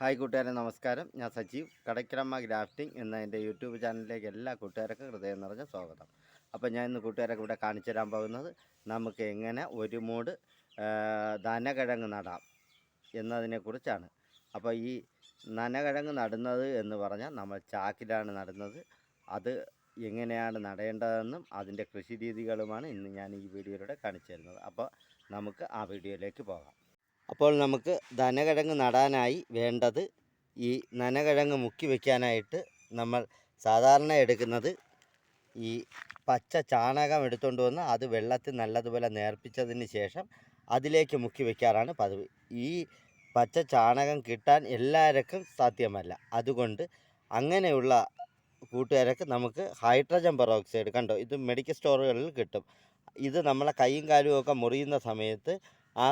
Hi കൂട്ടുകാരെ നമസ്കാരം. ഞാൻ സജീവ്. കടക്കിടമ്മ ഗ്രാഫ്റ്റിംഗ് എന്ന എന്റെ യൂട്യൂബ് ചാനലിലേക്ക് എല്ലാ കൂട്ടുകാർക്കും ഹൃദയം നിറഞ്ഞ സ്വാഗതം. അപ്പോൾ ഞാൻ ഇന്ന് കൂട്ടുകാരൊക്കെ ഇവിടെ കാണിച്ചു തരാൻ പോകുന്നത് നമുക്ക് എങ്ങനെ ഒരു മൂട് നനകിഴങ്ങ് നടാം എന്നതിനെക്കുറിച്ചാണ്. അപ്പോൾ ഈ നനകിഴങ്ങ് നടുന്നത് എന്ന് പറഞ്ഞാൽ നമ്മൾ ചാക്കിലാണ് നടുന്നത്. അത് എങ്ങനെയാണ് നടേണ്ടതെന്നും അതിന്റെ കൃഷി രീതികളുമാണ് ഇന്ന് ഞാൻ ഈ വീഡിയോയിലൂടെ കാണിച്ചു തരുന്നത്. അപ്പോൾ നമുക്ക് ആ വീഡിയോയിലേക്ക് പോകാം. അപ്പോൾ നമുക്ക് ധനകിഴങ്ങ് നടാനായി വേണ്ടത് ഈ നനകിഴങ്ങ് മുക്കി വയ്ക്കാനായിട്ട് നമ്മൾ സാധാരണ എടുക്കുന്നത് ഈ പച്ച ചാണകം എടുത്തുകൊണ്ട് വന്ന് അത് വെള്ളത്തിൽ നല്ലതുപോലെ നേർപ്പിച്ചതിന് ശേഷം അതിലേക്ക് മുക്കി വയ്ക്കാറാണ് പതിവ്. ഈ പച്ച ചാണകം കിട്ടാൻ എല്ലാവർക്കും സാധ്യമല്ല. അതുകൊണ്ട് അങ്ങനെയുള്ള കൂട്ടുകാരൊക്കെ നമുക്ക് ഹൈഡ്രജൻ പെറോക്സൈഡ് കണ്ടോ? ഇത് മെഡിക്കൽ സ്റ്റോറുകളിൽ കിട്ടും. ഇത് നമ്മളെ കൈയും കാലും ഒക്കെ മുറിയുന്ന സമയത്ത് ആ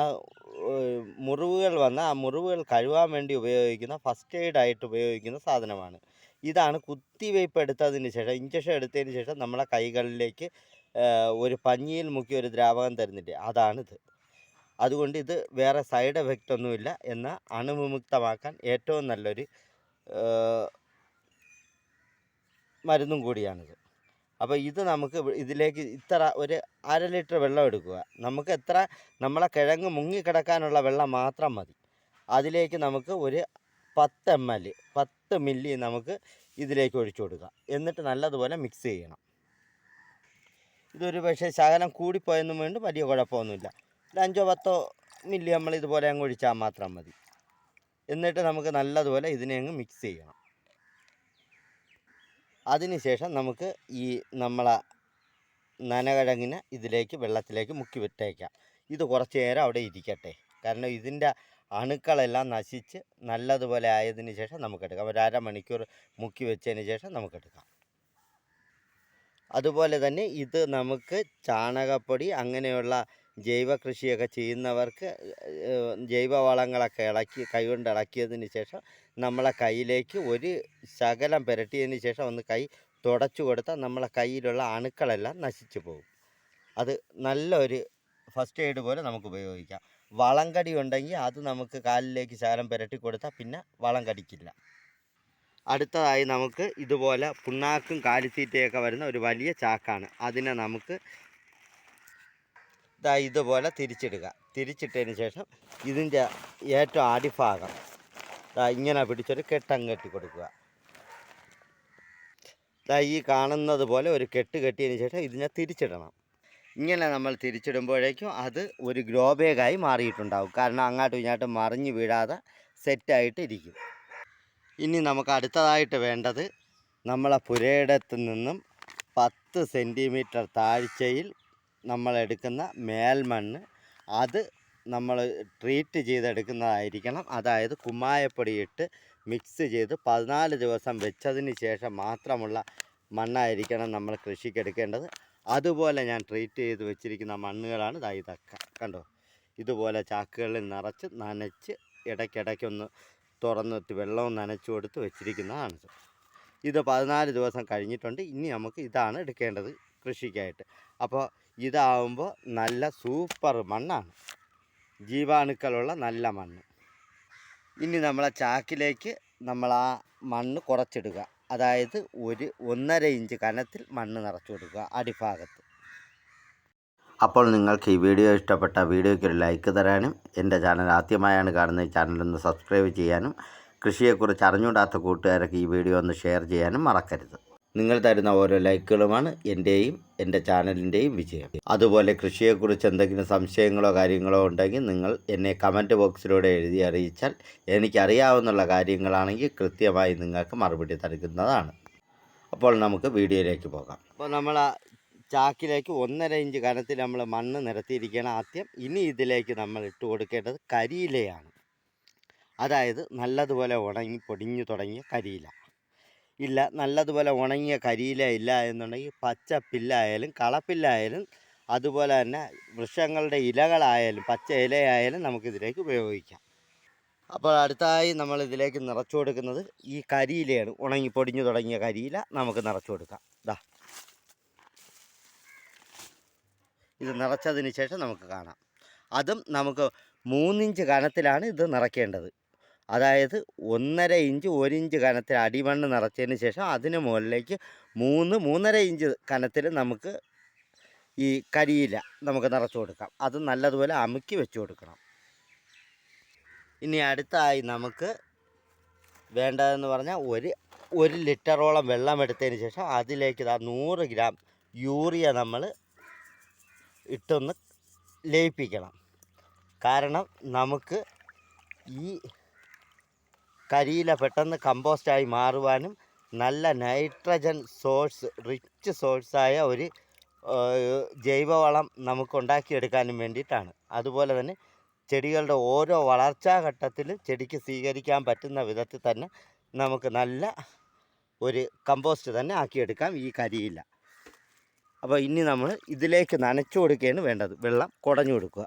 മുറിവുകൾ വന്ന ആ മുറിവുകൾ കഴുകാൻ വേണ്ടി ഉപയോഗിക്കുന്ന ഫസ്റ്റ് എയ്ഡ് ആയിട്ട് ഉപയോഗിക്കുന്ന സാധനമാണ്. ഇതാണ് കുത്തിവയ്പ്പ് എടുത്തതിന് ശേഷം ഇഞ്ചക്ഷൻ എടുത്തതിന് ശേഷം നമ്മളെ കൈകളിലേക്ക് ഒരു പഞ്ഞിയിൽ മുക്കി ഒരു ദ്രാവകം തരുന്നില്ലേ അതാണിത്. അതുകൊണ്ട് ഇത് വേറെ സൈഡ് എഫക്റ്റ് ഒന്നുമില്ല എന്നാൽ അണുവിമുക്തമാക്കാൻ ഏറ്റവും നല്ലൊരു മരുന്നും കൂടിയാണിത്. അപ്പോൾ ഇത് നമുക്ക് ഇതിലേക്ക് ഇത്ര ഒരു അര ലിറ്റർ വെള്ളം എടുക്കുക. നമുക്ക് എത്ര നമ്മളെ കിഴങ്ങ് മുങ്ങിക്കിടക്കാനുള്ള വെള്ളം മാത്രം മതി. അതിലേക്ക് നമുക്ക് ഒരു പത്ത് എം എൽ പത്ത് മില്ലി നമുക്ക് ഇതിലേക്ക് ഒഴിച്ചു കൊടുക്കുക എന്നിട്ട് നല്ലതുപോലെ മിക്സ് ചെയ്യണം. ഇതൊരു പക്ഷേ ശകലം കൂടിപ്പോയെന്നും വേണ്ടി വലിയ കുഴപ്പമൊന്നുമില്ല. ഒരു അഞ്ചോ പത്തോ മില്ലി നമ്മൾ ഇതുപോലെ അങ്ങ് ഒഴിച്ചാൽ മാത്രം മതി. എന്നിട്ട് നമുക്ക് നല്ലതുപോലെ ഇതിനെ അങ്ങ് മിക്സ് ചെയ്യണം. അതിനുശേഷം നമുക്ക് ഈ നമ്മളെ നനകിഴങ്ങിനെ ഇതിലേക്ക് വെള്ളത്തിലേക്ക് മുക്കി വിട്ടേക്കാം. ഇത് കുറച്ച് നേരം അവിടെ ഇരിക്കട്ടെ. കാരണം ഇതിന്റെ അണുക്കളെല്ലാം നശിച്ച് നല്ലതുപോലെ ആയതിനു ശേഷം നമുക്കെടുക്കാം. ഒരു അരമണിക്കൂർ മുക്കി വെച്ചതിന് ശേഷം നമുക്കെടുക്കാം. അതുപോലെ തന്നെ ഇത് നമുക്ക് ചാണകപ്പൊടി അങ്ങനെയുള്ള ജൈവ കൃഷിയൊക്കെ ചെയ്യുന്നവർക്ക് ജൈവവളങ്ങളൊക്കെ ഇളക്കി കൈകൊണ്ട് ഇളക്കിയതിന് ശേഷം നമ്മളെ കയ്യിലേക്ക് ഒരു ശകലം പുരട്ടിയതിന് ശേഷം ഒന്ന് കൈ തുടച്ചു കൊടുത്താൽ നമ്മളെ കയ്യിലുള്ള അണുക്കളെല്ലാം നശിച്ചു പോകും. അത് നല്ലൊരു ഫസ്റ്റ് എയ്ഡ് പോലെ നമുക്ക് ഉപയോഗിക്കാം. വളം കടി ഉണ്ടെങ്കിൽ അത് നമുക്ക് കാലിലേക്ക് ശകലം പുരട്ടി കൊടുത്താൽ പിന്നെ വളം കടിക്കില്ല. അടുത്തതായി നമുക്ക് ഇതുപോലെ പുണ്ണാക്കും കാലിത്തീറ്റയൊക്കെ വരുന്ന ഒരു വലിയ ചാക്കാണ്. അതിനെ നമുക്ക് ദാ ഇതുപോലെ തിരിച്ചിടുക. തിരിച്ചിട്ടതിന് ശേഷം ഇതിന്റെ ഏറ്റവും അടിഭാഗം ഇങ്ങനെ പിടിച്ചൊരു കെട്ടം കെട്ടി കൊടുക്കുക. ഈ കാണുന്നത് പോലെ ഒരു കെട്ട് കെട്ടിയതിന് ശേഷം ഇതിനെ തിരിച്ചിടണം. ഇങ്ങനെ നമ്മൾ തിരിച്ചിടുമ്പോഴേക്കും അത് ഒരു ഗ്രോ ബാഗായി മാറിയിട്ടുണ്ടാവും. കാരണം അങ്ങോട്ടും ഇങ്ങോട്ടും മറിഞ്ഞ് വീഴാതെ സെറ്റായിട്ട് ഇരിക്കും ഇനി നമുക്ക് അടുത്തതായിട്ട് വേണ്ടത് നമ്മളെ പുരയിടത്ത് നിന്നും പത്ത് സെന്റിമീറ്റർ താഴ്ചയിൽ നമ്മൾ എടുക്കുന്ന മേൽമണ്ണ് അത് നമ്മൾ ട്രീറ്റ് ചെയ്തെടുക്കുന്നതായിരിക്കണം. അതായത് കുമ്മായപ്പൊടി ഇട്ട് മിക്സ് ചെയ്ത് പതിനാല് ദിവസം വെച്ചതിന് ശേഷം മാത്രമുള്ള മണ്ണായിരിക്കണം നമ്മൾ കൃഷിക്കെടുക്കേണ്ടത്. അതുപോലെ ഞാൻ ട്രീറ്റ് ചെയ്ത് വെച്ചിരിക്കുന്ന മണ്ണുകളാണ് ദാ ഇതൊക്കെ. കണ്ടോ? ഇതുപോലെ ചാക്കുകളിൽ നിറച്ച് നനച്ച് ഇടയ്ക്കിടയ്ക്കൊന്ന് തുറന്നിട്ട് വെള്ളവും നനച്ചു കൊടുത്ത് വെച്ചിരിക്കുന്നതാണ് ഇത് പതിനാല് ദിവസം കഴിഞ്ഞിട്ടുണ്ട്. ഇനി നമുക്ക് ഇതാണ് എടുക്കേണ്ടത് കൃഷിക്കായിട്ട്. അപ്പോൾ ഇതാവുമ്പോൾ നല്ല സൂപ്പർ മണ്ണാണ്. ജീവാണുക്കളുള്ള നല്ല മണ്ണ്. ഇനി നമ്മളെ ചാക്കിലേക്ക് നമ്മൾ ആ മണ്ണ് കുറച്ചിടുക. അതായത് ഒരു ഒന്നര ഇഞ്ച് കനത്തിൽ മണ്ണ് നിറച്ചു കൊടുക്കുക അടിഭാഗത്ത്. അപ്പോൾ നിങ്ങൾക്ക് ഈ വീഡിയോ ഇഷ്ടപ്പെട്ട വീഡിയോയ്ക്ക് ഒരു ലൈക്ക് തരാനും എന്റെ ചാനൽ ആദ്യമായാണ് കാണുന്ന ഈ ചാനലൊന്ന് സബ്സ്ക്രൈബ് ചെയ്യാനും കൃഷിയെക്കുറിച്ച് അറിഞ്ഞുകൂടാത്ത കൂട്ടുകാരൊക്കെ ഈ വീഡിയോ ഒന്ന് ഷെയർ ചെയ്യാനും മറക്കരുത്. നിങ്ങൾ തരുന്ന ഓരോ ലൈക്കുകളുമാണ് എന്റെയും എന്റെ ചാനലിന്റെയും വിജയം. അതുപോലെ കൃഷിയെക്കുറിച്ച് എന്തെങ്കിലും സംശയങ്ങളോ കാര്യങ്ങളോ ഉണ്ടെങ്കിൽ നിങ്ങൾ എന്നെ കമന്റ് ബോക്സിലൂടെ എഴുതി അറിയിച്ചാൽ എനിക്കറിയാവുന്ന കാര്യങ്ങളാണെങ്കിൽ കൃത്യമായി നിങ്ങൾക്ക് മറുപടി നൽകുന്നതാണ്. അപ്പോൾ നമുക്ക് വീഡിയോയിലേക്ക് പോകാം. അപ്പോൾ നമ്മൾ ചാക്കിലേക്ക് ഒന്നര ഇഞ്ച് കനത്തിൽ നമ്മൾ മണ്ണ് നിരത്തിയിരിക്കണം ആദ്യം. ഇനി ഇതിലേക്ക് നമ്മൾ ഇട്ട് കൊടുക്കേണ്ടത് കരിയിലയാണ്. അതായത് നല്ലതുപോലെ ഉണങ്ങി പൊടിഞ്ഞു തുടങ്ങിയ കരിയില. ഇല്ല. നല്ലതുപോലെ ഉണങ്ങിയ കരിയില ഇല്ല എന്നുണ്ടെങ്കിൽ പച്ചപ്പില്ലായാലും കളപ്പില്ലായാലും അതുപോലെ തന്നെ വൃക്ഷങ്ങളുടെ ഇലകളായാലും പച്ച ഇലയായാലും നമുക്കിതിലേക്ക് ഉപയോഗിക്കാം. അപ്പോൾ അടുത്തായി നമ്മൾ ഇതിലേക്ക് നിറച്ചു കൊടുക്കുന്നത് ഈ കരിയിലയാണ്. ഉണങ്ങി പൊടിഞ്ഞു തുടങ്ങിയ കരിയില നമുക്ക് നിറച്ചു കൊടുക്കാം. ഇതാ ഇത് നിറച്ചതിന് ശേഷം നമുക്ക് കാണാം. അതും നമുക്ക് മൂന്നിഞ്ച് കനത്തിലാണ് ഇത് നിറയ്ക്കേണ്ടത്. അതായത് ഒന്നര ഇഞ്ച് ഒരു ഇഞ്ച് കനത്തിൽ അടിമണ്ണ് നിറച്ചതിന് ശേഷം അതിന് മുകളിലേക്ക് മൂന്ന് മൂന്നര ഇഞ്ച് കനത്തിൽ നമുക്ക് ഈ കരിയില നമുക്ക് നിറച്ച് കൊടുക്കാം. അത് നല്ലതുപോലെ അമുക്കി വെച്ച് കൊടുക്കണം. ഇനി അടുത്തായി നമുക്ക് വേണ്ടതെന്ന് പറഞ്ഞാൽ ഒരു ഒരു ലിറ്ററോളം വെള്ളം എടുത്തതിന് ശേഷം അതിലേക്ക് ഇതാ നൂറ് ഗ്രാം യൂറിയ നമ്മൾ ഇട്ടൊന്ന് ലയിപ്പിക്കണം. കാരണം നമുക്ക് ഈ കരിയില പെട്ടെന്ന് കമ്പോസ്റ്റായി മാറുവാനും നല്ല നൈട്രജൻ സോഴ്സ് റിച്ച് സോഴ്സായ ഒരു ജൈവവളം നമുക്ക് ഉണ്ടാക്കിയെടുക്കാനും വേണ്ടിയിട്ടാണ്. അതുപോലെ തന്നെ ചെടികളുടെ ഓരോ വളർച്ചാ ഘട്ടത്തിലും ചെടിക്ക് സ്വീകരിക്കാൻ പറ്റുന്ന വിധത്തിൽ തന്നെ നമുക്ക് നല്ല ഒരു കമ്പോസ്റ്റ് തന്നെ ആക്കിയെടുക്കാം ഈ കരിയില്ല അപ്പോൾ ഇനി നമ്മൾ ഇതിലേക്ക് നനച്ചു കൊടുക്കുകയാണ് വേണ്ടത്. വെള്ളം കുടഞ്ഞു കൊടുക്കുക.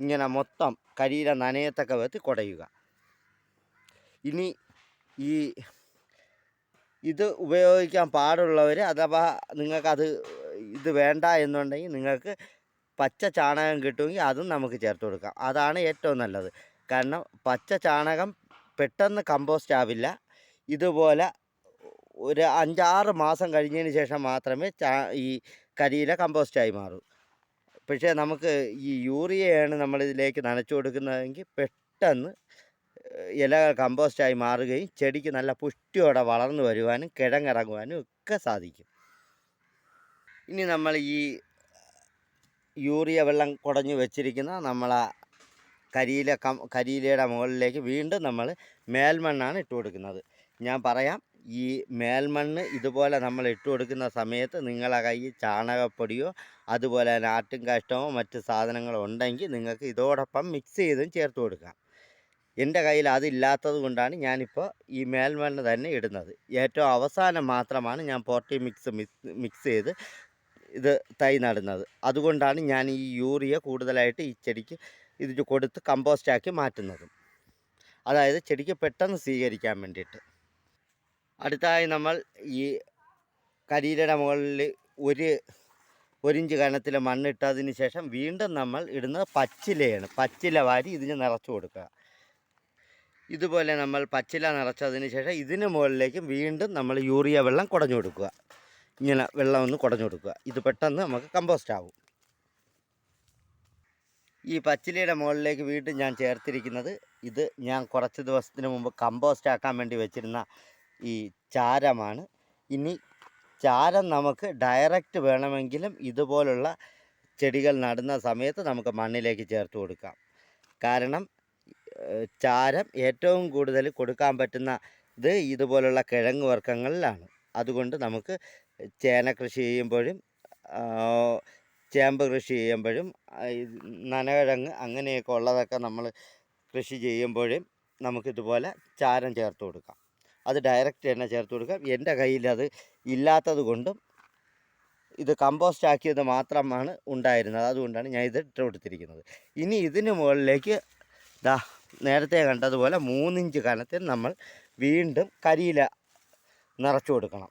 ഇങ്ങനെ മൊത്തം കരിയില നനയത്തക്ക വിധത്തിൽ കുടയുക. ഇനി ഈ ഇത് ഉപയോഗിക്കാൻ പാടുള്ളവർ അഥവാ നിങ്ങൾക്കത് ഇത് വേണ്ട എന്നുണ്ടെങ്കിൽ നിങ്ങൾക്ക് പച്ച ചാണകം കിട്ടുമെങ്കിൽ അതും നമുക്ക് ചേർത്ത് കൊടുക്കാം. അതാണ് ഏറ്റവും നല്ലത്. കാരണം പച്ച ചാണകം പെട്ടെന്ന് കമ്പോസ്റ്റ് ആവില്ല. ഇതുപോലെ ഒരു അഞ്ചാറ് മാസം കഴിഞ്ഞതിന് ശേഷം മാത്രമേ ചാ ഈ കരിയില കമ്പോസ്റ്റായി മാറൂ. പക്ഷേ നമുക്ക് ഈ യൂറിയയാണ് നമ്മളിതിലേക്ക് നനച്ചു കൊടുക്കുന്നതെങ്കിൽ പെട്ടെന്ന് ഇലകൾ കമ്പോസ്റ്റായി മാറുകയും ചെടിക്ക് നല്ല പുഷ്ടിയോടെ വളർന്നു വരുവാനും കിഴങ്ങിറങ്ങുവാനും ഒക്കെ സാധിക്കും. ഇനി നമ്മൾ ഈ യൂറിയ വെള്ളം കുടഞ്ഞു വെച്ചിരിക്കുന്ന നമ്മളെ കരിയില കം കരിയിലയുടെ മുകളിലേക്ക് വീണ്ടും നമ്മൾ മേൽമണ്ണാണ് ഇട്ട് കൊടുക്കുന്നത്. ഞാൻ പറയാം ഈ മേൽമണ്ണ് ഇതുപോലെ നമ്മൾ ഇട്ട് കൊടുക്കുന്ന സമയത്ത് നിങ്ങളെ കയ്യിൽ ചാണകപ്പൊടിയോ അതുപോലെ തന്നെ ആട്ടും കാഷ്ടമോ മറ്റ് സാധനങ്ങളോ ഉണ്ടെങ്കിൽ നിങ്ങൾക്ക് ഇതോടൊപ്പം മിക്സ് ചെയ്തും ചേർത്ത് കൊടുക്കാം. എന്റെ കയ്യിൽ അതില്ലാത്തത് കൊണ്ടാണ് ഞാനിപ്പോൾ ഈ മേൽമണ്ണ് തന്നെ ഇടുന്നത്. ഏറ്റവും അവസാനം മാത്രമാണ് ഞാൻ പോർട്ടി മിക്സ് മിക്സ് ചെയ്ത് ഇത് തൈ നടുന്നത്. അതുകൊണ്ടാണ് ഞാൻ ഈ യൂറിയ കൂടുതലായിട്ട് ഈ ചെടിക്ക് ഇത് കൊടുത്ത് കമ്പോസ്റ്റാക്കി മാറ്റുന്നതും. അതായത് ചെടിക്ക് പെട്ടെന്ന് സ്വീകരിക്കാൻ വേണ്ടിയിട്ട്. അടുത്തായി നമ്മൾ ഈ കരിയിലയുടെ മുകളിൽ ഒരു ഒരിഞ്ച് കനത്തിൽ മണ്ണിട്ടതിന് ശേഷം വീണ്ടും നമ്മൾ ഇടുന്നത് പച്ചിലയാണ്. പച്ചില വാരി ഇതിന് നിറച്ച് കൊടുക്കുക. ഇതുപോലെ നമ്മൾ പച്ചില നിറച്ചതിന് ശേഷം ഇതിന് മുകളിലേക്ക് വീണ്ടും നമ്മൾ യൂറിയ വെള്ളം കുടഞ്ഞു കൊടുക്കുക. ഇങ്ങനെ വെള്ളം ഒന്ന് കുടഞ്ഞു കൊടുക്കുക. ഇത് പെട്ടെന്ന് നമുക്ക് കമ്പോസ്റ്റ് ആവും. ഈ പച്ചിലയുടെ മുകളിലേക്ക് വീണ്ടും ഞാൻ ചേർത്തിരിക്കുന്നത് ഇത് ഞാൻ കുറച്ച് ദിവസത്തിന് മുമ്പ് കമ്പോസ്റ്റ് ആക്കാൻ വേണ്ടി വെച്ചിരുന്ന ഈ ചാരമാണ്. ഇനി ചാരം നമുക്ക് ഡയറക്റ്റ് വേണമെങ്കിലും ഇതുപോലുള്ള ചെടികൾ നടുന്ന സമയത്ത് നമുക്ക് മണ്ണിലേക്ക് ചേർത്ത് കൊടുക്കാം. കാരണം ചാരം ഏറ്റവും കൂടുതൽ കൊടുക്കാൻ പറ്റുന്ന ഇത് ഇതുപോലുള്ള കിഴങ്ങ് വർഗങ്ങളിലാണ്. അതുകൊണ്ട് നമുക്ക് ചേന കൃഷി ചെയ്യുമ്പോഴും ചേമ്പ് കൃഷി ചെയ്യുമ്പോഴും നനകിഴങ്ങ് അങ്ങനെയൊക്കെ ഉള്ളതൊക്കെ നമ്മൾ കൃഷി ചെയ്യുമ്പോഴും നമുക്കിതുപോലെ ചാരം ചേർത്ത് കൊടുക്കാം. അത് ഡയറക്റ്റ് തന്നെ ചേർത്ത് കൊടുക്കാം എന്റെ കയ്യിൽ അത് ഇല്ലാത്തത് കൊണ്ടും ഇത് കമ്പോസ്റ്റ് ആക്കിയത് മാത്രമാണ് ഉണ്ടായിരുന്നത്. അതുകൊണ്ടാണ് ഞാൻ ഇത് ഇട്ട് കൊടുത്തിരിക്കുന്നത്. ഇനി ഇതിന് മുകളിലേക്ക് ദാ നേരത്തെ കണ്ടതുപോലെ മൂന്നിഞ്ച് കനത്തിൽ നമ്മൾ വീണ്ടും കരിയില നിറച്ചു കൊടുക്കണം.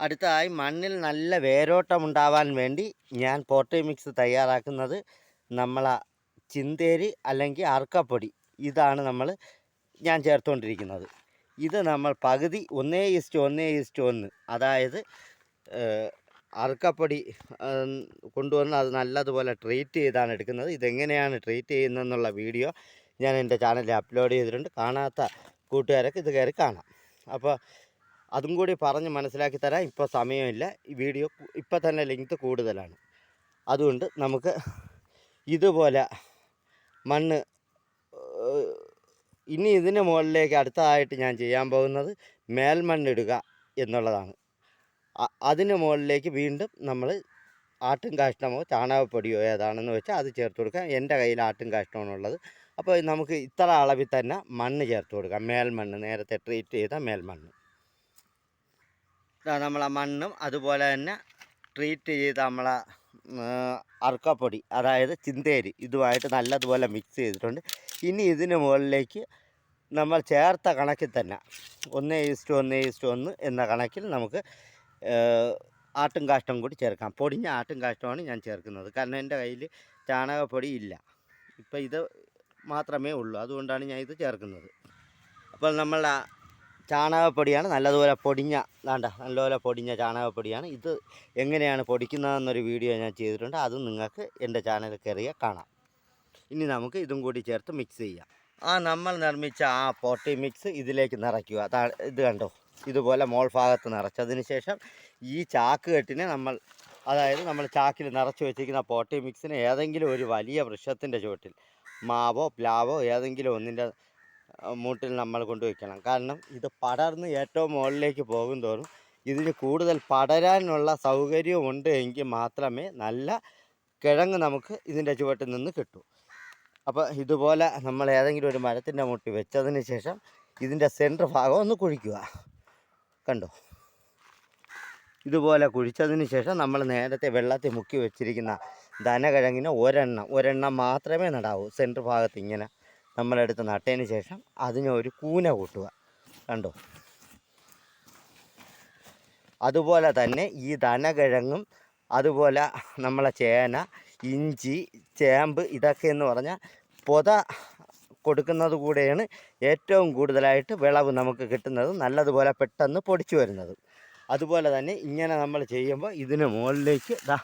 അടുത്തതായി മണ്ണിൽ നല്ല വേരോട്ടം ഉണ്ടാവാൻ വേണ്ടി ഞാൻ പോട്ടി മിക്സ് തയ്യാറാക്കുന്നത് നമ്മളെ ചിന്തേരി അല്ലെങ്കിൽ അർക്കപ്പൊടി. ഇതാണ് നമ്മൾ ഞാൻ ചേർത്തുകൊണ്ടിരിക്കുന്നത്. ഇത് നമ്മൾ പകുതി ഒന്നേ ഇസ്റ്റ് ഒന്നേ ഇസ്റ്റ് ഒന്ന്. അതായത് അറുക്കപ്പൊടി കൊണ്ടുവന്ന് അത് നല്ലതുപോലെ ട്രീറ്റ് ചെയ്താണ് എടുക്കുന്നത്. ഇതെങ്ങനെയാണ് ട്രീറ്റ് ചെയ്യുന്നതെന്നുള്ള വീഡിയോ ഞാൻ എന്റെ ചാനലിൽ അപ്ലോഡ് ചെയ്തിട്ടുണ്ട്. കാണാത്ത കൂട്ടുകാരൊക്കെ ഇത് കയറി കാണാം. അപ്പോൾ അതും കൂടി പറഞ്ഞ് മനസ്സിലാക്കി തരാൻ ഇപ്പോൾ സമയമില്ല. ഈ വീഡിയോ ഇപ്പോൾ തന്നെ ലെങ്ത് കൂടുതലാണ്. അതുകൊണ്ട് നമുക്ക് ഇതുപോലെ മണ്ണ് ഇനി ഇതിന് മുകളിലേക്ക് അടുത്തതായിട്ട് ഞാൻ ചെയ്യാൻ പോകുന്നത് മേൽമണ്ണിടുക എന്നുള്ളതാണ്. അതിന് മുകളിലേക്ക് വീണ്ടും നമ്മൾ ആട്ടും കാഷ്ടമോ ചാണകപ്പൊടിയോ ഏതാണെന്ന് വെച്ചാൽ അത് ചേർത്ത് കൊടുക്കാം എന്റെ കയ്യിൽ ആട്ടും കാഷ്ടമാണുള്ളത് അപ്പോൾ നമുക്ക് ഇത്ര അളവിൽ തന്നെ മണ്ണ് ചേർത്ത് കൊടുക്കാം. മേൽമണ്ണ് നേരത്തെ ട്രീറ്റ് ചെയ്ത മേൽമണ്ണ്. നമ്മളെ മണ്ണും അതുപോലെ തന്നെ ട്രീറ്റ് ചെയ്ത നമ്മളെ അർക്കപ്പൊടി അതായത് ചിന്തേരി ഇതുമായിട്ട് നല്ലതുപോലെ മിക്സ് ചെയ്തിട്ടുണ്ട്. ഇനി ഇതിന് മുകളിലേക്ക് നമ്മൾ ചേർത്ത കണക്കിൽ തന്നെ ഒന്ന് ഈസ്റ്റ് ഒന്ന് ഈസ്റ്റ് ഒന്ന് എന്ന കണക്കിൽ നമുക്ക് ആട്ടും കാഷ്ടം കൂടി ചേർക്കാം. പൊടിഞ്ഞ ആട്ടും കാഷ്ടമാണ് ഞാൻ ചേർക്കുന്നത്. കാരണം എന്റെ കയ്യിൽ ചാണകപ്പൊടി ഇല്ല. ഇപ്പം ഇത് മാത്രമേ ഉള്ളൂ. അതുകൊണ്ടാണ് ഞാൻ ഇത് ചേർക്കുന്നത്. അപ്പോൾ നമ്മളുടെ ചാണകപ്പൊടിയാണ്. നല്ലതുപോലെ പൊടിഞ്ഞ വേണ്ട നല്ലപോലെ പൊടിഞ്ഞ ചാണകപ്പൊടിയാണ്. ഇത് എങ്ങനെയാണ് പൊടിക്കുന്നതെന്നൊരു വീഡിയോ ഞാൻ ചെയ്തിട്ടുണ്ട്. അതും നിങ്ങൾക്ക് എന്റെ ചാനലിൽ കയറിയ കാണാം. ഇനി നമുക്ക് ഇതും കൂടി ചേർത്ത് മിക്സ് ചെയ്യാം. ആ നമ്മൾ നിർമ്മിച്ച ആ പോട്ടി മിക്സ് ഇതിലേക്ക് നിറയ്ക്കുക. ഇത് കണ്ടോ? ഇതുപോലെ മോൾ ഭാഗത്ത് നിറച്ചതിന് ശേഷം ഈ ചാക്ക് കെട്ടിനെ നമ്മൾ അതായത് നമ്മൾ ചാക്കിൽ നിറച്ച് വെച്ചിരിക്കുന്ന പോട്ടി മിക്സിന് ഏതെങ്കിലും ഒരു വലിയ വൃക്ഷത്തിന്റെ ചുവട്ടിൽ മാവോ പ്ലാവോ ഏതെങ്കിലും ഒന്നിന്റെ മൂട്ടിൽ നമ്മൾ കൊണ്ടുവയ്ക്കണം കാരണം ഇത് പടർന്ന് ഏറ്റവും മുകളിലേക്ക് പോകും തോറും ഇതിന് കൂടുതൽ പടരാനുള്ള സൗകര്യമുണ്ട് എങ്കിൽ മാത്രമേ നല്ല കിഴങ്ങ് നമുക്ക് ഇതിന്റെ ചുവട്ടിൽ നിന്ന് കിട്ടൂ. അപ്പോൾ ഇതുപോലെ നമ്മൾ ഏതെങ്കിലും ഒരു മരത്തിന്റെ മുട്ടി വെച്ചതിന് ശേഷം ഇതിന്റെ സെന്റർ ഭാഗം ഒന്ന് കുഴിക്കുക. കണ്ടോ? ഇതുപോലെ കുഴിച്ചതിന് ശേഷം നമ്മൾ നേരത്തെ വെള്ളത്തിൽ മുക്കി വെച്ചിരിക്കുന്ന ധനകിഴങ്ങിന് ഒരെണ്ണം ഒരെണ്ണം മാത്രമേ നടാവൂ. സെന്റർ ഭാഗത്ത് ഇങ്ങനെ നമ്മളെടുത്ത് നട്ടതിന് ശേഷം അതിനൊരു കൂന കൂട്ടുക. കണ്ടോ? അതുപോലെ തന്നെ ഈ ധനകിഴങ്ങും അതുപോലെ നമ്മളെ ചേന ഇഞ്ചി ചേമ്പ് ഇതൊക്കെ എന്ന് പറഞ്ഞാൽ പൊത കൊടുക്കുന്നത് കൂടെയാണ് ഏറ്റവും കൂടുതലായിട്ട് വിളവ് നമുക്ക് കിട്ടുന്നത്. നല്ലതുപോലെ പെട്ടെന്ന് പൊടിച്ചു വരുന്നത്. അതുപോലെ തന്നെ ഇങ്ങനെ നമ്മൾ ചെയ്യുമ്പോൾ ഇതിന് മുകളിലേക്ക് ദാ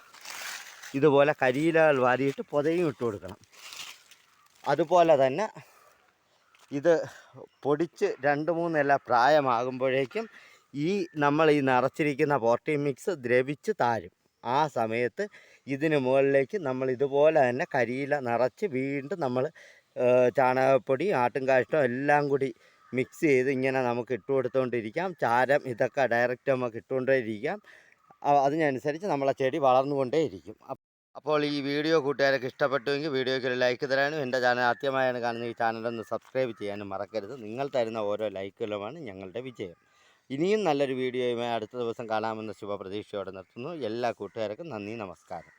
ഇതുപോലെ കരിയിലകൾ വാരിയിട്ട് പൊതയും ഇട്ട് കൊടുക്കണം. അതുപോലെ തന്നെ ഇത് പൊടിച്ച് രണ്ട് മൂന്നില പ്രായമാകുമ്പോഴേക്കും ഈ നമ്മൾ ഈ നിറച്ചിരിക്കുന്ന പോർട്ടി മിക്സ് ദ്രവിച്ച് താഴും ആ സമയത്ത് ഇതിന് മുകളിലേക്ക് നമ്മൾ ഇതുപോലെ തന്നെ കരിയില നിറച്ച് വീണ്ടും നമ്മൾ ചാണകപ്പൊടി ആട്ടുംകാഷ്ടം എല്ലാം കൂടി മിക്സ് ചെയ്ത് ഇങ്ങനെ നമുക്ക് ഇട്ട് കൊടുത്തുകൊണ്ടിരിക്കാം ചാരം ഇതൊക്കെ ഡയറക്റ്റ് നമുക്ക് ഇട്ടുകൊണ്ടേയിരിക്കാം. അതിനനുസരിച്ച് നമ്മളെ ചെടി വളർന്നുകൊണ്ടേയിരിക്കും. അപ്പോൾ ഈ വീഡിയോ കൂട്ടുകാരൊക്കെ ഇഷ്ടപ്പെട്ടുവെങ്കിൽ വീഡിയോയ്ക്ക് ഒരു ലൈക്ക് തരാനും എന്റെ ചാനൽ ആദ്യമായാണ് കാണുന്ന ഈ ചാനലൊന്ന് സബ്സ്ക്രൈബ് ചെയ്യാനും മറക്കരുത്. നിങ്ങൾ തരുന്ന ഓരോ ലൈക്കുകളുമാണ് ഞങ്ങളുടെ വിജയം. ഇനിയും നല്ലൊരു വീഡിയോയുമായി അടുത്ത ദിവസം കാണാമെന്ന ശുഭപ്രതീക്ഷയോടെ നിർത്തുന്നു. എല്ലാ കൂട്ടുകാർക്കും നന്ദി നമസ്കാരം.